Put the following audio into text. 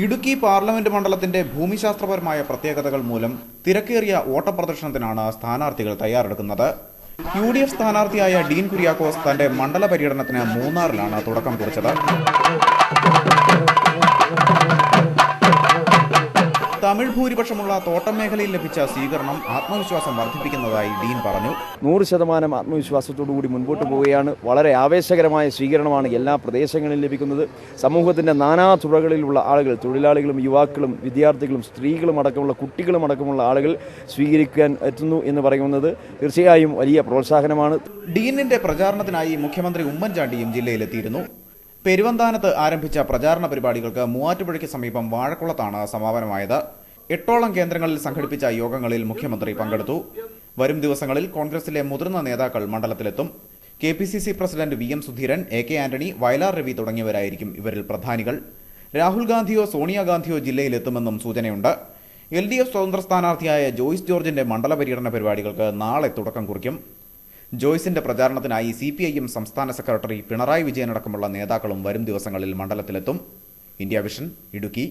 Idukki parliament മണ്ഡലത്തിന്റെ ഭൂമിശാസ്ത്രപരമായ പ്രത്യേകതകൾ മൂലം തിരക്കേറിയ ഓട്ടപ്രദർശനത്തിനാണ് സ്ഥാനാർത്ഥികൾ തയ്യാറെടുക്കുന്നത്. യു ഡി എഫ് സ്ഥാനാർത്ഥിയായ ഡീൻ കുര്യാക്കോസ് തന്റെ മണ്ഡല പര്യടനത്തിന് മൂന്നാറിലാണ് തുടക്കം കുറിച്ചത്. തമിഴ് ഭൂരിപക്ഷമുള്ള തോട്ടം മേഖലയിൽ ലഭിച്ച സ്വീകരണം ആത്മവിശ്വാസം വർദ്ധിപ്പിക്കുന്നതായി ഡീൻ പറഞ്ഞു. നൂറ് ശതമാനം ആത്മവിശ്വാസത്തോടു കൂടി മുൻപോട്ട് പോവുകയാണ്. വളരെ ആവേശകരമായ സ്വീകരണമാണ് എല്ലാ പ്രദേശങ്ങളിലും ലഭിക്കുന്നത്. സമൂഹത്തിന്റെ നാനാ തുറകളിലുള്ള ആളുകൾ തൊഴിലാളികളും യുവാക്കളും വിദ്യാർത്ഥികളും സ്ത്രീകളും അടക്കമുള്ള കുട്ടികളും അടക്കമുള്ള ആളുകൾ സ്വീകരിക്കാൻ എത്തുന്നു എന്ന് പറയുന്നത് തീർച്ചയായും വലിയ പ്രോത്സാഹനമാണ്. ഡീനിന്റെ പ്രചാരണത്തിനായി മുഖ്യമന്ത്രി ഉമ്മൻചാണ്ടിയും ജില്ലയിലെത്തിയിരുന്നു. പെരുവന്താനത്ത് ആരംഭിച്ച പ്രചാരണ പരിപാടികൾക്ക് മൂവാറ്റുപുഴയ്ക്ക് സമീപം വാഴക്കുളത്താണ് സമാപനമായത്. എട്ടോളം കേന്ദ്രങ്ങളിൽ സംഘടിപ്പിച്ച യോഗങ്ങളിൽ മുഖ്യമന്ത്രി പങ്കെടുത്തു. വരും ദിവസങ്ങളിൽ കോൺഗ്രസിലെ മുതിർന്ന നേതാക്കൾ മണ്ഡലത്തിലെത്തും. K P C C president V M Sudheeran A K Antony Vayalar Ravi തുടങ്ങിയവരായിരിക്കും ഇവരിൽ പ്രധാനികൾ. രാഹുൽ ഗാന്ധിയോ സോണിയാഗാന്ധിയോ ജില്ലയിലെത്തുമെന്നും സൂചനയുണ്ട്. എൽ ഡി എഫ് സ്വതന്ത്ര സ്ഥാനാർത്ഥിയായ ജോയിസ് ജോർജിന്റെ മണ്ഡല പര്യടന പരിപാടികൾക്ക് നാളെ തുടക്കം കുറിക്കും. ജോയ്സിന്റെ പ്രചാരണത്തിനായി സി പി ഐ എം സംസ്ഥാന സെക്രട്ടറി പിണറായി വിജയനടക്കമുള്ള നേതാക്കളും വരും ദിവസങ്ങളിൽ മണ്ഡലത്തിലെത്തും. India vision Idukki.